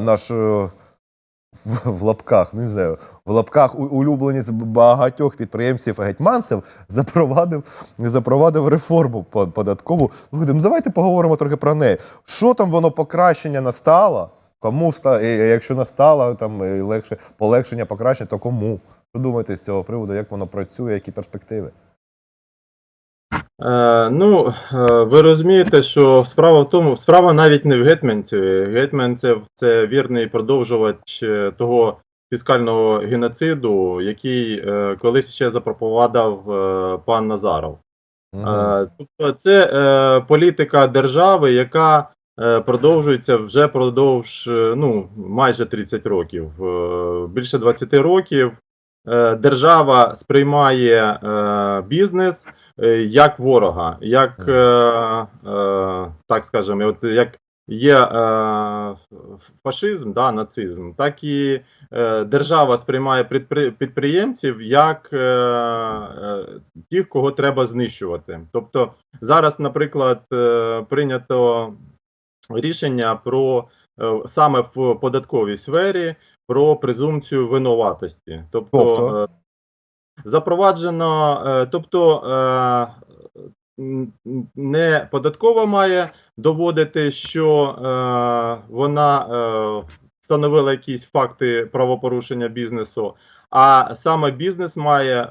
наш е, в, в лапках, не знаю, в лапках у- улюбленець багатьох підприємців гетьманцев запровадив, запровадив реформу податкову. Слухайте, ну давайте поговоримо трохи про неї. Що там воно покращення настало? Кому ста, якщо настало там легше полегшення, покращення, то кому? Що думаєте з цього приводу? Як воно працює, які перспективи? Е, ну, е, ви розумієте, що справа в тому, справа навіть не в гетьманцеві. Гетьманцев це вірний продовжувач е, того фіскального геноциду, який колись ще запропонував пан Назаров. Е, Тобто це політика держави, яка продовжується вже продовж ну, майже 30 років. Більше 20 років держава сприймає бізнес як ворога, як, е, е, так скажемо, от як є е, фашизм, да, нацизм, так і е, держава сприймає підпри- підприємців як е, е, тих, кого треба знищувати. Тобто зараз, наприклад, е, прийнято рішення про е, саме в податковій сфері про презумпцію винуватості. Тобто, Тобто? Запроваджено, е, тобто е, не податкова має доводити, що е, вона встановила якісь факти правопорушення бізнесу, а саме бізнес має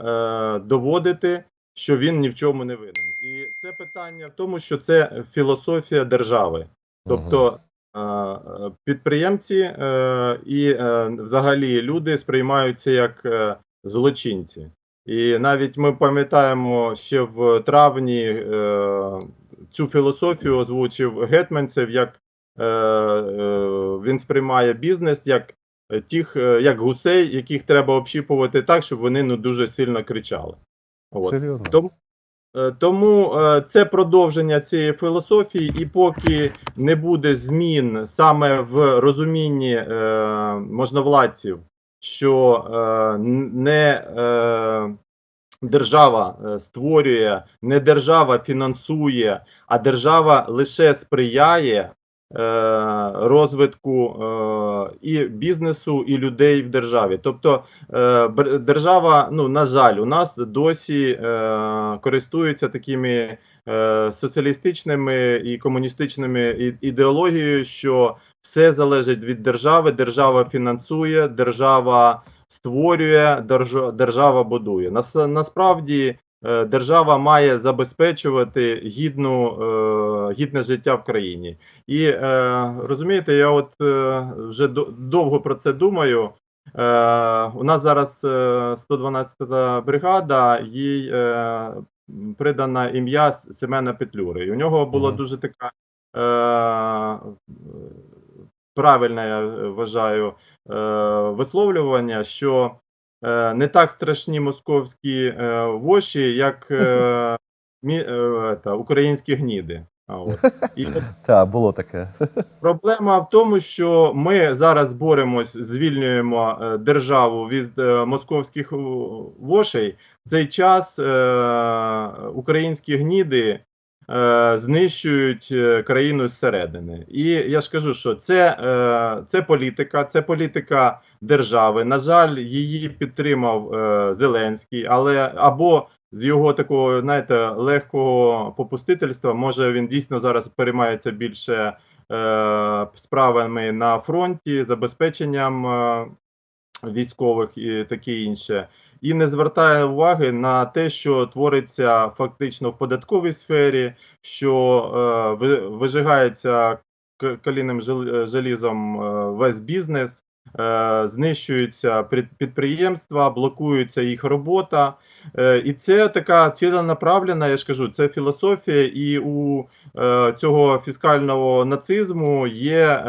доводити, що він ні в чому не винен. І це питання в тому, що це філософія держави. Тобто підприємці і взагалі люди сприймаються як злочинці. І навіть ми пам'ятаємо ще в травні е, цю філософію озвучив Гетманцев, як е, е, він сприймає бізнес як е, тих, е, як гусей, яких треба общіпувати так, щоб вони не дуже сильно кричали. От. Серйозно? Тому, е, тому е, це продовження цієї філософії, і поки не буде змін саме в розумінні е, можновладців, що е, не е, держава е, створює, не держава фінансує, а держава лише сприяє. е, Розвитку е, і бізнесу, і людей в державі. Тобто держава, ну на жаль, у нас досі користується такими соціалістичними і комуністичними ідеологією, що все залежить від держави, держава фінансує, держава створює, держ- держава будує. Нас, насправді е, держава має забезпечувати гідну, е, гідне життя в країні. І е, розумієте, я от вже довго про це думаю. У нас зараз е, 112-та бригада, їй придана ім'я Семена Петлюри. І у нього була дуже така правильна, я вважаю, висловлювання, що е, не так страшні московські е, воші, як е, мі, е, та, українські гніди. І Так, було таке. Проблема в тому, що ми зараз боремось, звільнюємо е, державу від е, московських е, вошей. В цей час е, українські гніди е, знищують е, країну зсередини. І я ж кажу, що це, е, це політика, це політика держави. На жаль, її підтримав е, Зеленський, але або з його такого, знаєте, легкого попустительства, може він дійсно зараз переймається більше е, справами на фронті, забезпеченням е, військових і таке інше, і не звертає уваги на те, що твориться фактично в податковій сфері, що е, ви- вижигається каліним желізом е, весь бізнес, е, знищуються підприємства, блокується їх робота. Е, І це така ціленаправлена, я ж кажу, це філософія, і у е, цього фіскального нацизму є е,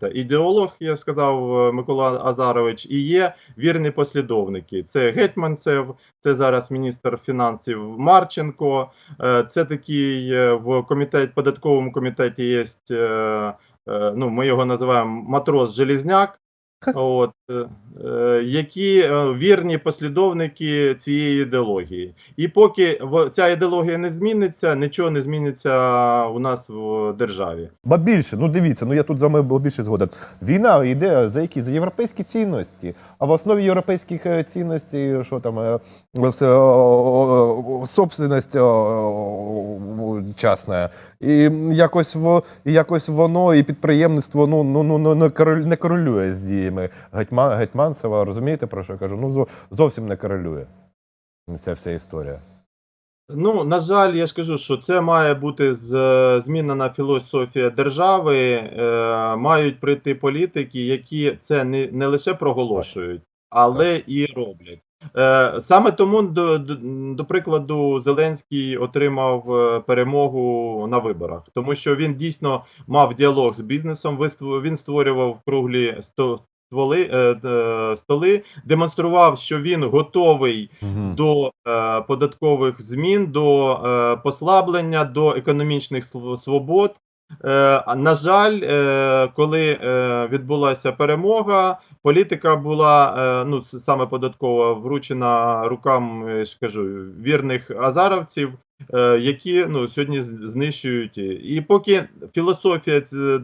та, ідеолог, я сказав Микола Азарович, і є вірні послідовники. Це Гетьманцев, це зараз міністр фінансів Марченко. Це такий в комітет, податковому комітеті є. Ну, ми його називаємо матрос Желізняк. От які е, вірні послідовники цієї ідеології. І поки ця ідеологія не зміниться, нічого не зміниться у нас в державі. Ба більше, ну дивіться, ну я тут з вами більше згоден. Війна йде за які? За європейські цінності. А в основі європейських е, цінностей, що там, е, е, собственність е, частна. І якось, якось воно, і підприємництво ну, ну, ну, ну, не, корелює з діями Гетьма, Гетьманцева. Розумієте, про що я кажу? Ну, зовсім не корелює ця вся історія. Ну, на жаль, я ж кажу, що це має бути змінена філософія держави. Е, мають прийти політики, які це не, не лише проголошують, але і роблять. Е, саме тому, до, до, до прикладу, Зеленський отримав е, перемогу на виборах, тому що він дійсно мав діалог з бізнесом. Він створював круглі стволи, е, е, столи, демонстрував, що він готовий Мгм. до е, податкових змін, до е, послаблення, до економічних свобод. Е, на жаль, е, коли е, відбулася перемога, політика була е, ну саме податкова вручена рукам ж кажу вірних азаровців, які ну сьогодні знищують. І поки філософія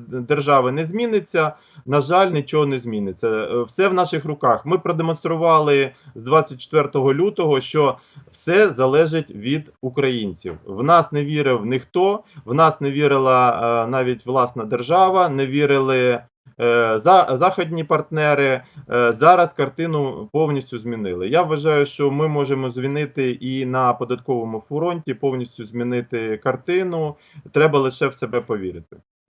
держави не зміниться, на жаль, нічого не зміниться. Е, Все в наших руках. Ми продемонстрували з 24 лютого, що все залежить від українців. В нас не вірив ніхто, в нас не вірила е, навіть власна держава, не вірили. Е, За західні партнери Е, зараз картину повністю змінили. Я вважаю, що ми можемо змінити і на податковому фронті, повністю змінити картину. Треба лише в себе повірити.